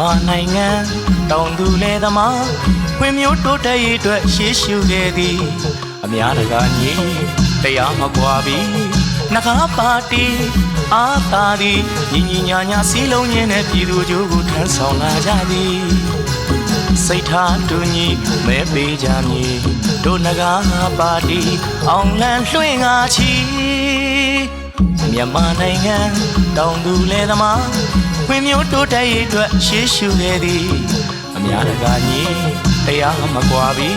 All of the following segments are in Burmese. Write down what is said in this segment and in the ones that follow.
မြန်မာနိုင်ငံတောင်သူလယ်သမားခွင့်မျိုးတိုးတက်ရေးအတွက်ရှေးရှုခဲ့သည်အများတကာညီတရားမကွာပြီနဂါပါတီအာသာသည်ညီညီညာညာစီလုံးရင်းနဲ့ပြည်သူကြိုးကိုထမ်းဆောင်လာကြသည်စိတ်ထားတူညီမဲပေးကြမည်တို့နဂါပါတီအောင်လန်းလွှင့်ငါချီ မြန်မာနိုင်ငံတောင်သူလယ်သမားခွင့်မျိုးတိုးတက်ရေးအတွက်ရှေးရှုခဲ့သည်အများတကာညီတရားမကွာပြီ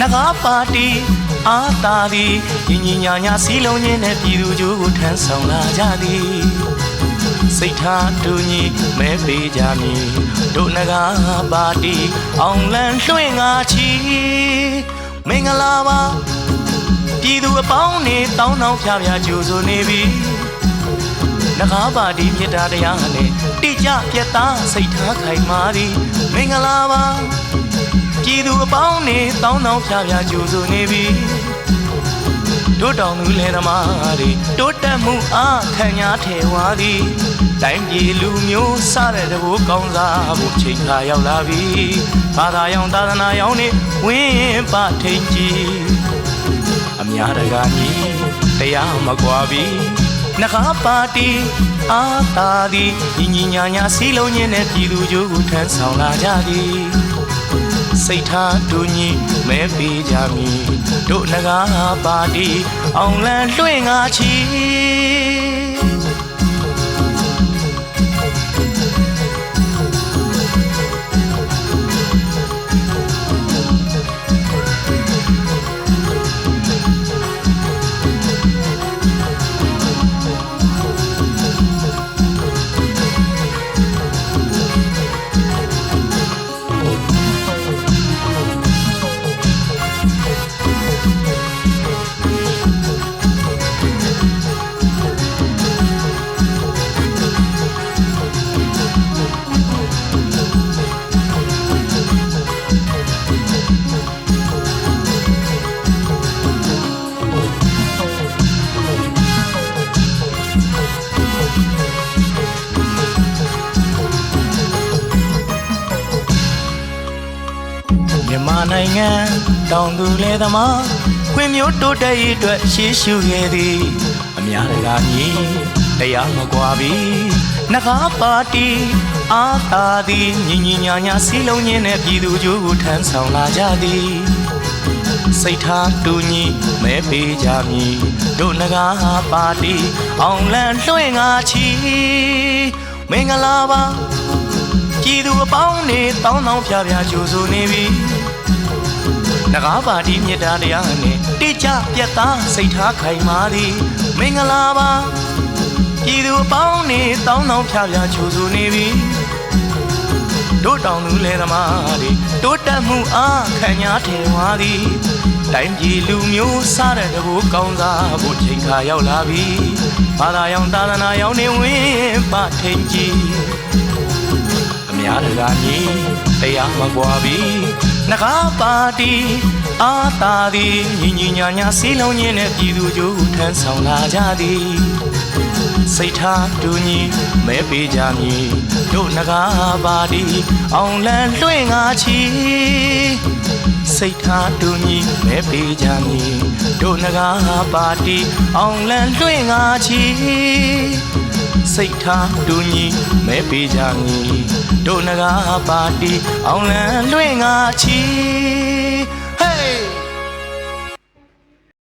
နဂါပါတီအာသာသည်ညီညီညာညာစီလုံးချင်းနဲ့ပြည်သူကြိုးကိုထမ်းဆောင်လာကြသည်စိတ်ထားတူညီမဲပေးကြမည်တို့နဂါပါတီအောင်လန်းလွှင့်ငါချီမင်္ဂလာပါ ပြည်သူအပေါင်းနေတောင်းတောင်းဖြားဖြားကြိုဆိုနေပြီနဂါပါတီမြစ်တာတရားနဲ့တိကျပြတ်သားစိတ်ထားခိုင်မာသည်မင်္ဂလာပါပြည်သူအပေါင်းနေတောင်းတောင်းဖြားဖြားကြိုဆိုနေပြီတို့တောင်သူလယ်သမားတွေတိုးတက်မှုအားခံညာထဲဝါသည်တိုင်းပြည်လူမျိုးစတဲ့တဘိုးကောင်းစားဖို့ချိန်ခါရောက်လာပြီဘာသာရောင်သာသနာရောင်နေဝင်းပထိန်ကြီး အများတကာညီတရားမကွာပြီနှခါပါတီအာသာသည်ညီညီညာညာစီလုံးချင်းနဲ့ပြည်သူကြိုးကိုထမ်းဆောင်လာကြသည်စိတ်ထားတူညီမဲပေးကြမည်တို့နဂါပါတီအောင်လန်းလွှင့်ငါချီ န်မာနိုင်ငံတောင်သူလယ်သမားခွင့်မျိုးတိုးတက်ရေးအတွက်ရှေးရှုခဲ့သည်အများတကာညီတရားမကွာပြီနှခါပါတီအာသာသည်ညီညီညာညာစီလုံးချင်းနဲ့ပြည်သူကြိုးကိုထမ်းဆောင်လာကြသည်စိတ်ထားတူညီမဲပေးကြမည်တို့နဂါပါတီအောင်လန်းလွှင့်ငါချီမင်္ဂလာပါပြည်သူအပေါင်းနေတောင်းတောင်းဖြားဖြားကြိုဆိုနေပြီ နဂါပါတီမြစ်တာတရားနဲ့တိကျပြတ်သားစိတ်ထားခိုင်မာသည်မင်္ဂလာပါပြည်သူအပေါင်းနေတောင်းတောင်းဖြားဖြားကြိုဆိုနေပြီတို့တောင်သူလယ်သမားတွေတိုးတက်မှုအားခံညာထဲဝါသည်တိုင်းပြည်လူမျိုးစားတဲ့တကူကောင်းစားဖို့ချိန်ခါရောက်လာပြီဘာသာရောင်သာသနာရောင်နေဝင်ပထိန်ကြီးအများတကာညီတရားမကွာပြီ နဂါပါတီအာသာသည်ညီညီညာညာစီလုံးချင်းနဲ့ပြည်သူကြိုးထမ်းဆောင်လာကြသည် စိတ်ထားတူညီမဲပေးကြမည်တို့နဂါပါတီအောင်လန်းလွှင့်ငါချီစိတ်ထားတူညီမဲပေးကြမည်တို့နဂါပါတီအောင်လန်းလွှင့်ငါချီစိတ်ထားတူညီမဲပေးကြမည်တို့နဂါပါတီအောင်လန်းလွှင့်ငါချီ